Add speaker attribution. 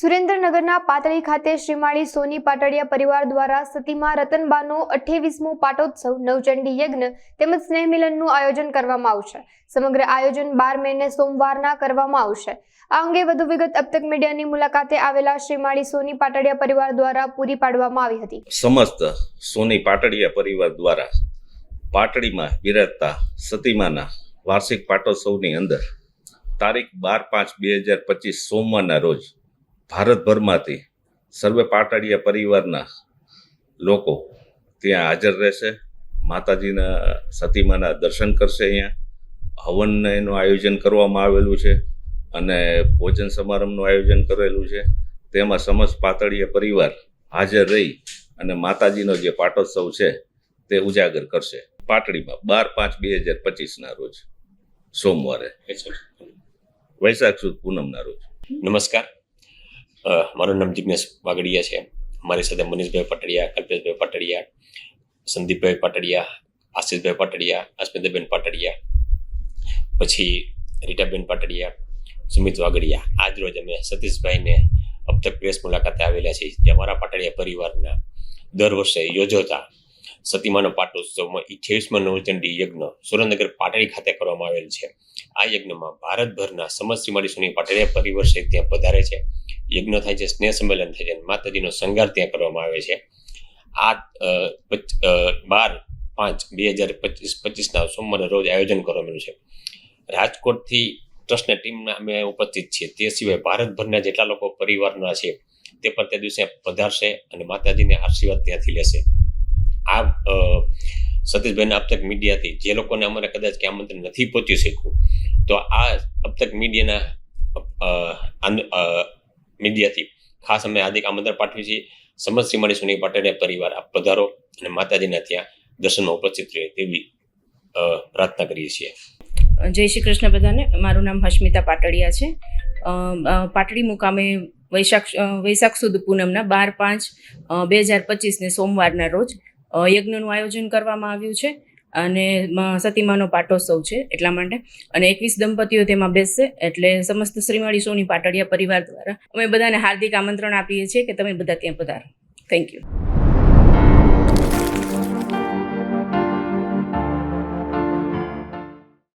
Speaker 1: સુરેન્દ્રનગરના પાતળી ખાતે શ્રીમાળી સોની પાટડિયા પરિવાર દ્વારા સતીમા રતનબાનો અઠ્ઠેવીસમો પાટોત્સવ, નવચંડી યજ્ઞ તેમજ સ્નેહ મિલનનું આયોજન કરવામાં આવશે. સમગ્ર આયોજન બાર મેને સોમવારના કરવામાં આવશે. આ અંગે વધુ વિગત અબતક મીડિયાની મુલાકાતે આવેલા શ્રીમાળી સોની પાટડિયા પરિવાર દ્વારા પૂરી પાડવામાં આવી હતી.
Speaker 2: સમસ્ત સોની પાટડિયા પરિવાર દ્વારા પાટડીમાં વિરાજતા સતીમાના વાર્ષિક પાટોત્સવની અંદર તારીખ બાર પાંચ બે હજાર પચીસ સોમવારના રોજ ભારતભરમાંથી સર્વે પાટડિયા પરિવારના લોકો ત્યાં હાજર રહેશે. માતાજીના સતીમાના દર્શન કરશે અહીંયા. હવન એનું આયોજન કરવામાં આવેલું છે અને ભોજન સમારંભનું આયોજન કરેલું છે. તેમાં સમસ્ત પાતળીયા પરિવાર હાજર રહી અને માતાજીનો જે પાટોત્સવ છે તે ઉજાગર કરશે. પાટડીમાં બાર પાંચ બે હજાર પચીસના રોજ. સોમવારે. વૈશાખ સુદ પૂનમના રોજ.
Speaker 3: નમસ્કાર. મારું નામ જિજ્ઞેશ વાગડિયા છે. મારી સાથે મનીષભાઈ પટડિયા, કલ્પેશભાઈ પટડિયા, સંદીપભાઈ પટડિયા, આશીષભાઈ પટડિયા અસ્મિતાબેન પટડિયા, પછી રીટાબેન પટડિયા, સુમિત વાગડિયા આજ રોજ અમે સતીશભાઈને અબતક પ્રેસ મુલાકાતે આવેલા છીએ જે અમારા પાટડિયા પરિવારના દર વર્ષે યોજાતા સતીમાનો પાટોત્સવમાં અઠ્યાવીસમાં નવચંડી યજ્ઞ સુરેન્દ્રનગર પાટડી ખાતે કરવામાં આવેલ છે. આ યજ્ઞમાં ભારતભરના સમસ્ત શ્રીમાળી સુની પાટડિયા પરિવાર સહિત ત્યાં પધારે છે. યજ્ઞ થાય છે, સ્નેહ સંમેલન થાય છે અને માતાજીનો શણગાર ત્યાં કરવામાં આવે છે. આ બાર પાંચ બે હજાર પચીસ, પચીસના સોમવારે રોજ આયોજન કરવામાં છે. રાજકોટથી ટ્રસ્ટની ટીમના અમે ઉપસ્થિત છીએ. તે સિવાય ભારતભરના જેટલા લોકો પરિવારના છે, તે પણ તે દિવસે પધારશે અને માતાજીને આશીર્વાદ ત્યાંથી લેશે. આ અ, અબ તક મીડિયાથી જે લોકોને અમારે કદાચ કે આમંત્રણ નથી પહોંચી શક્યું તો આ અબતક મીડિયાના અ, આન- અ, મીડિયાથી ખાસ અમે હાર્દિક આમંત્રણ પાઠવીએ છીએ. સમસ્ત શ્રીમાળી સુની પટેલે પરિવાર આપ પધારો અને માતાજીના ત્યાં દર્શનમાં ઉપસ્થિત રહે તેવી પ્રાર્થના કરીએ છીએ.
Speaker 4: જય શ્રી કૃષ્ણ બધાને. મારું નામ હસ્મિતા પાટડિયા છે. પાટડી મુકામે વૈશાખ વૈશાખ સુદ પૂનમના બાર પાંચ બે હજાર પચીસને સોમવારના રોજ યજ્ઞનું આયોજન કરવામાં આવ્યું છે અને સતીમાનો પાટોત્સવ છે એટલા માટે. અને એકવીસ દંપતીઓ તેમાં બેસશે એટલે સમસ્ત શ્રીમાળી સોની પાટડિયા પરિવાર દ્વારા અમે બધાને હાર્દિક આમંત્રણ આપીએ છીએ કે તમે બધા ત્યાં પધારો. Thank you